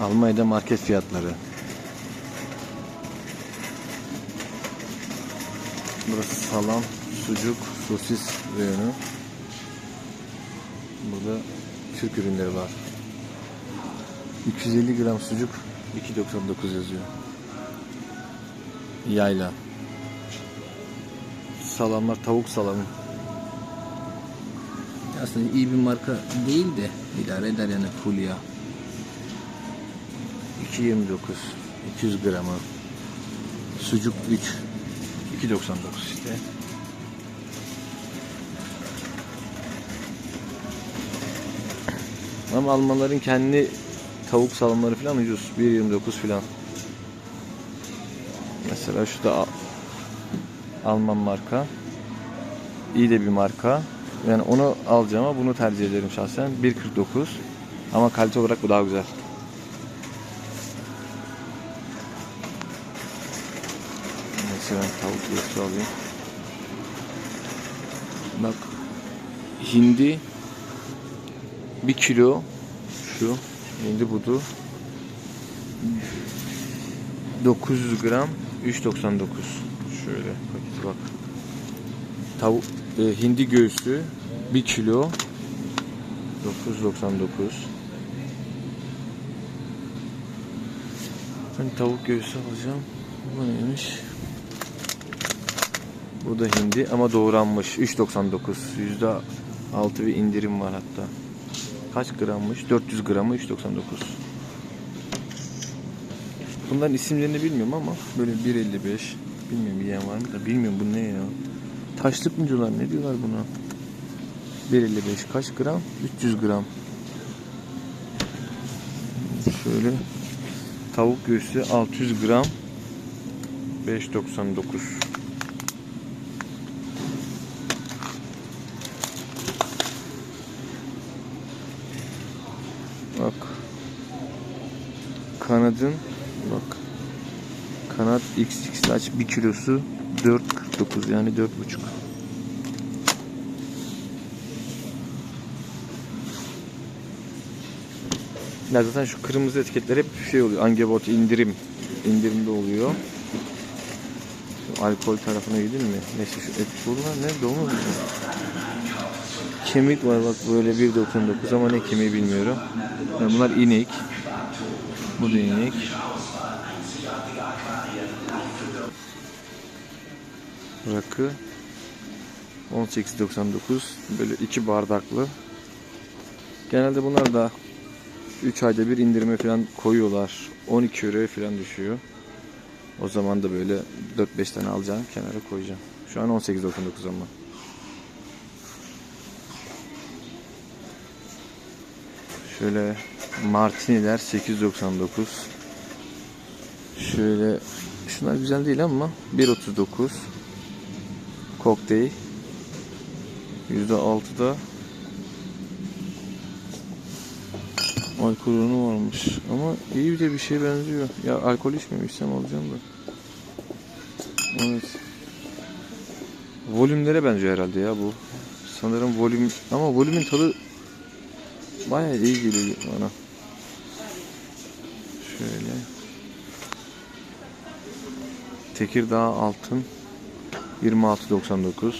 Almanya'da market fiyatları. Burası salam, sucuk, sosis reyonu. Burada Türk ürünleri var. 250 gram sucuk 2.99 yazıyor. Yayla. Salamlar tavuk salamı. Aslında iyi bir marka değil de idare eder yani Fulya. 2.29 200 gramı. Sucuk 3 2.99 işte. Ama Almanların kendi tavuk salamları falan ucuz. 1.29 falan. Mesela şu da Al- Alman marka. İyi de bir marka. Yani onu alacağım ama bunu tercih ederim şahsen. 1.49. Ama kalite olarak bu daha güzel. Mesela tavuk göğsü alayım. Bak hindi 1 kilo şu hindi budu. 900 gram 3.99 şöyle paketi bak. Tavuk e, hindi göğsü 1 kilo 999 ben tavuk göğsü alacağım. Bu neymiş bu da hindi ama doğranmış 3.99 yüzde altı bir indirim var hatta kaç grammış 400 gramı 3.99 Bunların isimlerini bilmiyorum ama böyle 1.55 bilmiyorum yiyen var mı da bilmiyorum bu ne ya. Taşlık mı diyorlar ne diyorlar buna? 1.55 kaç gram? 300 gram. Şöyle tavuk göğsü 600 gram 5.99 Bak. Kanadın bak. Kanat XX aç 1 kilosu 4.49 yani 4.5 ya zaten şu kırmızı etiketler hep şey oluyor Angebot indirim indirimde oluyor. Şu alkol tarafına gidin mi? Neyse şu et bunlar ne? Domuz mu kemik var bak böyle 1.99 ama ne kemiği bilmiyorum. Yani bunlar inek bu da inek rakı 18.99 böyle iki bardaklı. Genelde bunlar da 3 ayda bir indirime falan koyuyorlar. 12 euroya falan düşüyor. O zaman da böyle 4-5 tane alacağım kenara koyacağım. Şu an 18.99 ama şöyle martiniler 8.99 şöyle şunlar güzel değil ama 1.39 kokteyl. %6'da alkol oranı varmış ama iyi de bir şey benziyor. Ya alkol içmemişsem alacağım da. Evet. Volümlere benziyor herhalde ya bu. Sanırım volüm ama volümün tadı bayağı iyi geliyor bana. Şöyle. Tekirdağ altın 26.99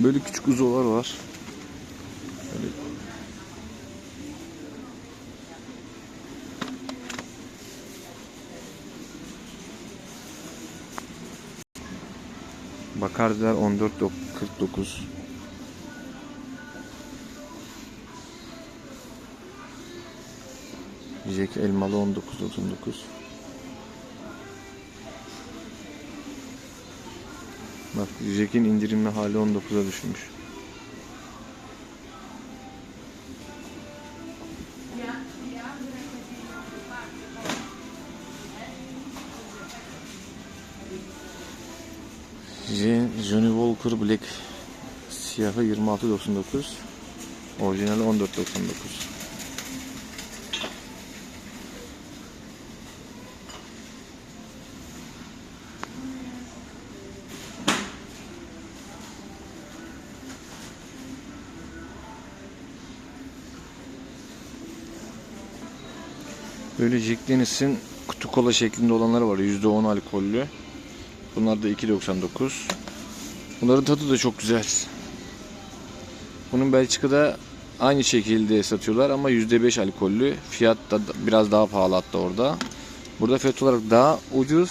Böyle küçük uzolar var. Böyle. Bakardiler 14.49 Jack elmalı 19.99 Bak Jack'in indirimli hali 19'a düşmüş. Johnny Walker Black siyahı 26.99 orijinali 14.99 Böyle Jack Daniels'in kutu kola şeklinde olanları var. %10 alkollü. Bunlar da 2.99. Bunların tadı da çok güzel. Bunun Belçika'da aynı şekilde satıyorlar ama %5 alkollü. Fiyat da biraz daha pahalı hatta orada. Burada fiyat olarak daha ucuz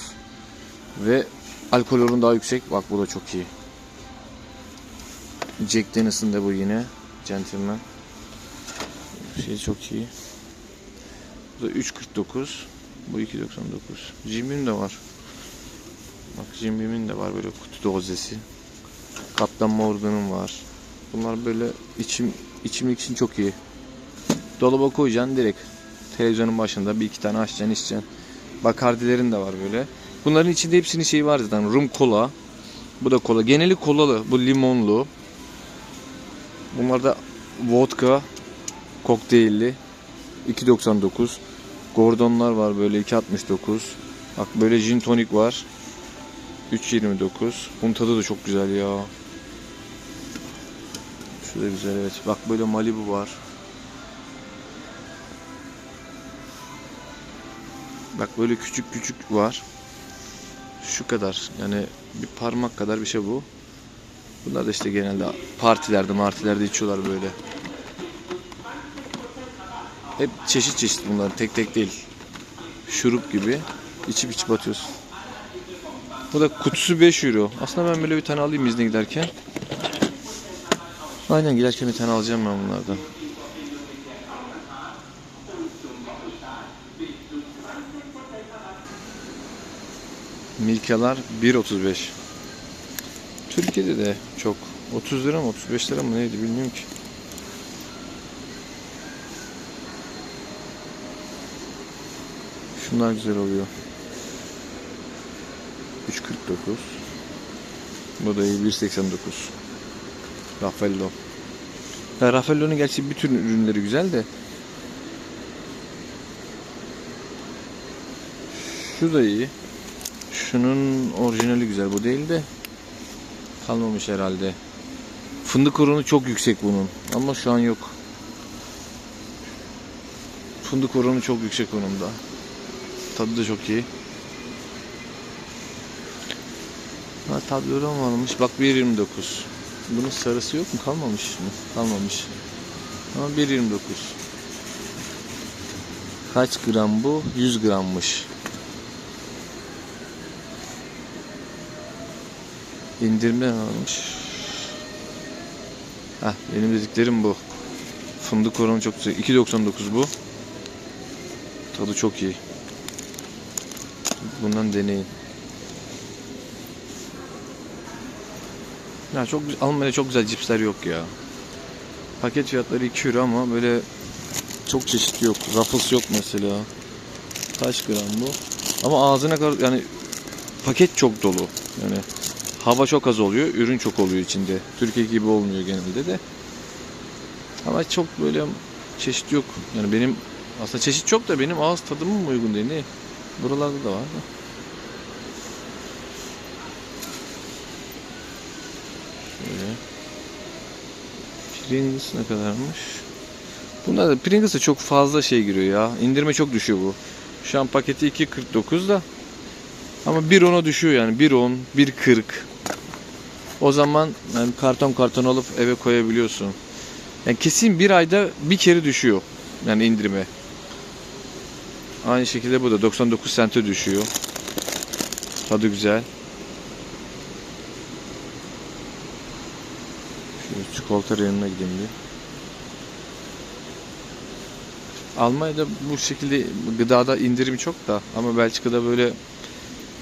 ve alkol oranı daha yüksek. Bak bu da çok iyi. Jack Daniels'ın da bu yine. Gentleman. Şey çok iyi. Bu da 3.49. Bu 2.99. Jim Beam de var. Bak Jim Beam'in de var böyle kutu dozesi. Kaptan Morgan'ın var. Bunlar böyle içim içimlik için çok iyi. Dolaba koyacaksın direkt. Televizyonun başında bir iki tane açacaksın içeceksin. Bakardilerin de var böyle. Bunların içinde hepsinin şeyi var zaten. Rum kola. Bu da kola. Geneli kolalı. Bu limonlu. Bunlar da vodka kokteylli 2.99 Gordonlar var böyle 2.69 Bak böyle gin tonic var. 3.29 Bunun tadı da çok güzel ya. Şu da güzel evet. Bak böyle Malibu var. Bak böyle küçük küçük var. Şu kadar. Yani bir parmak kadar bir şey bu. Bunlar da işte genelde partilerde martilerde içiyorlar böyle. Hep çeşit çeşit bunlar tek tek değil. Şurup gibi içip içip atıyorsun. Bu da kutusu 5 euro. Aslında ben böyle bir tane alayım izne giderken. Aynen giderken bir tane alacağım ben bunlardan. Milkalar 1.35. Türkiye'de de çok. 30 lira mı 35 lira mı neydi bilmiyorum ki. Şunlar güzel oluyor. 3.49 Bu da iyi 1.89 Raffaello Raffaello'nun gerçi bütün ürünleri güzel de Şu da iyi Şunun orijinali güzel bu değil de kalmamış herhalde. Fındık oranı çok yüksek bunun ama şu an yok. Fındık oranı çok yüksek onun da. Tadı da çok iyi. Ha tablero mu almış? Bak 1.29. Bunun sarısı yok mu? Kalmamış mı? Kalmamış. Ama 1.29. Kaç gram bu? 100 grammış. İndirimden almış. Heh, benim dediklerim bu. Fındık oranı çok güzel. 2.99 bu. Tadı çok iyi. Bundan deneyin. Ya çok Almanya'da çok güzel cipsler yok ya. Paket fiyatları 2 euro ama böyle çok çeşit yok. Ruffles yok mesela. Kaç gram bu? Ama ağzına kadar yani paket çok dolu. Yani hava çok az oluyor, ürün çok oluyor içinde. Türkiye gibi olmuyor genelde de. Ama çok böyle çeşit yok. Yani benim aslında çeşit çok da benim ağız tadıma mı uygun değil ne? Buralarda da var da. Şöyle. Pringles ne kadarmış? Bunda da Pringles'e çok fazla şey giriyor ya. İndirme çok düşüyor bu. Şu an paketi 2.49 da. Ama 1.10'a düşüyor yani. 1.10, 1.40. O zaman yani karton karton alıp eve koyabiliyorsun. Yani kesin bir ayda bir kere düşüyor. Yani indirime. Aynı şekilde bu da 99 sente düşüyor. Tadı güzel. Şöyle çikolata reyonuna gideyim bir. Almanya'da bu şekilde gıdada indirim çok da ama Belçika'da böyle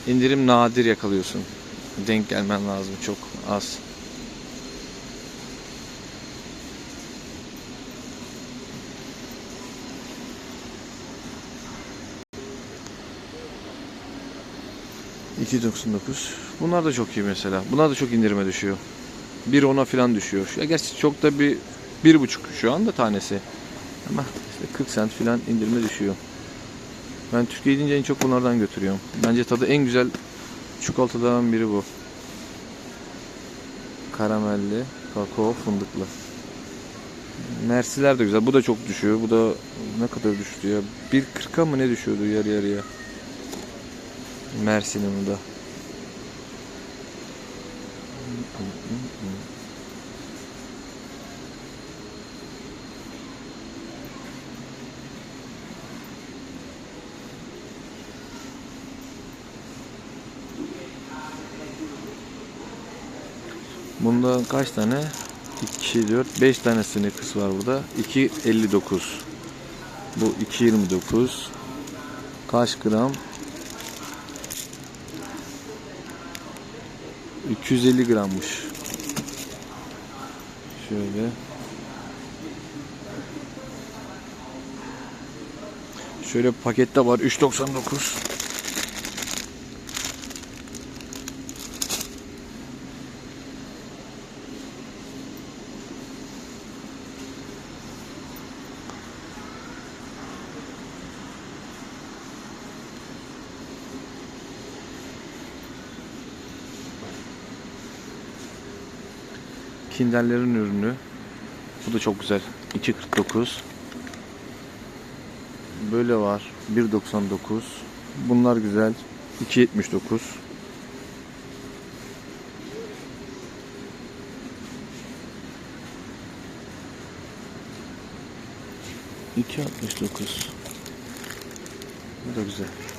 indirim nadir yakalıyorsun. Denk gelmen lazım çok az. $2.99. Bunlar da çok iyi mesela. Bunlar da çok indirime düşüyor. 1.10'a falan düşüyor. Ya gerçi çok da bir bir buçuk şu anda tanesi. Ama işte 40 cent falan indirime düşüyor. Ben Türkiye gidince en çok bunlardan götürüyorum. Bence tadı en güzel çikolatadan biri bu. Karamelli, kakao, fındıklı. Mersiler de güzel. Bu da çok düşüyor. Bu da ne kadar düştü ya? 1.40'a mı ne düşüyordu yarı yarıya? Mersin'in bu da. Bunda kaç tane? 2, 4, 5 tane Snickers var burada. 2.59. Bu 2.29. Kaç gram? 250 grammış. Şöyle. Şöyle pakette var 3.99. Kinderlerin ürünü. Bu da çok güzel. 2.49. Böyle var. 1.99. Bunlar güzel. 2.79. İki altmış dokuz. Bu da güzel.